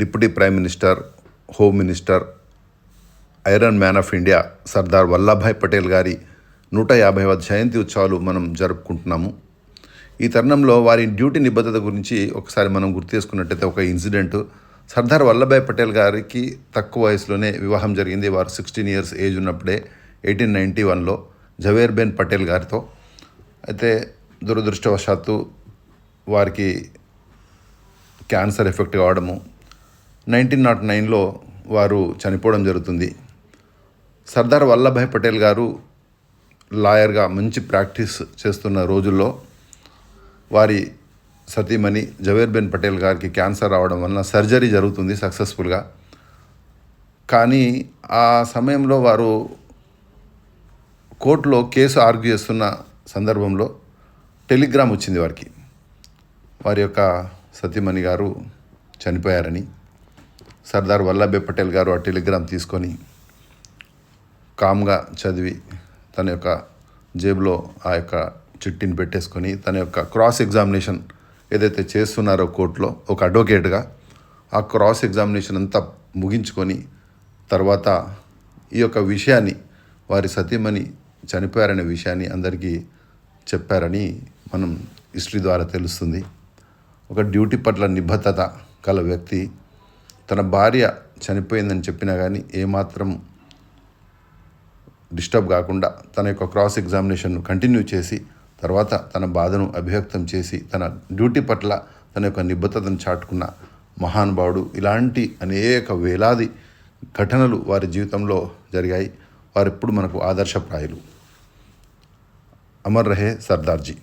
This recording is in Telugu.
Deputy prime minister home minister iron man of India Sardar Vallabhbhai Patel గారి నూట యాభైవ జయంతి ఉత్సవాలు మనం జరుపుకుంటున్నాము. ఈ తరుణంలో వారి డ్యూటీ నిబద్ధత గురించి ఒకసారి మనం గుర్తు చేసుకున్నట్టయితే ఒక ఇన్సిడెంట్. సర్దార్ వల్లభాయ్ పటేల్ గారికి తక్కువ వయసులోనే వివాహం జరిగింది. వారు సిక్స్టీన్ ఇయర్స్ ఏజ్ ఉన్నప్పుడే ఎయిటీన్ నైంటీ వన్లో జవేర్బెన్ పటేల్ గారితో. అయితే దురదృష్టవశాత్తు వారికి క్యాన్సర్ ఎఫెక్ట్ కావడము నైన్టీన్ నాట్ నైన్లో వారు చనిపోవడం జరుగుతుంది. సర్దార్ వల్లభాయ్ పటేల్ గారు లాయర్గా మంచి ప్రాక్టీస్ చేస్తున్న రోజుల్లో వారి సతీమణి జవేర్బెన్ పటేల్ గారికి క్యాన్సర్ రావడం వలన సర్జరీ జరుగుతుంది సక్సెస్ఫుల్గా. కానీ ఆ సమయంలో వారు కోర్టులో కేసు ఆర్గ్యూ చేస్తున్న సందర్భంలో టెలిగ్రామ్ వచ్చింది వారికి. వారి యొక్క సతీమణి గారు చనిపోయారని సర్దార్ వల్లభాయ్ పటేల్ గారు ఆ టెలిగ్రామ్ తీసుకొని కామ్గా చదివి తన యొక్క జేబులో ఆ యొక్క చిట్టిని పెట్టేసుకొని తన యొక్క క్రాస్ ఎగ్జామినేషన్ ఏదైతే చేస్తున్నారో కోర్టులో ఒక అడ్వకేట్గా ఆ క్రాస్ ఎగ్జామినేషన్ అంతా ముగించుకొని తర్వాత ఈ యొక్క విషయాన్ని వారి సతీమణి చనిపోయారనే విషయాన్ని అందరికీ చెప్పారని మనం హిస్టరీ ద్వారా తెలుస్తుంది. ఒక డ్యూటీ పట్ల నిబద్ధత కల వ్యక్తి తన భార్య చనిపోయిందని చెప్పినా కానీ ఏమాత్రం డిస్టర్బ్ కాకుండా తన యొక్క క్రాస్ ఎగ్జామినేషన్ను కంటిన్యూ చేసి తర్వాత తన బాధను అభివ్యక్తం చేసి తన డ్యూటీ పట్ల తన యొక్క నిబద్ధతను చాటుకున్న మహానుభావుడు ఇలాంటి అనేక వేలాది ఘటనలు వారి జీవితంలో జరిగాయి. వారెప్పుడు మనకు ఆదర్శప్రాయులు. అమర్ రహే సర్దార్జీ.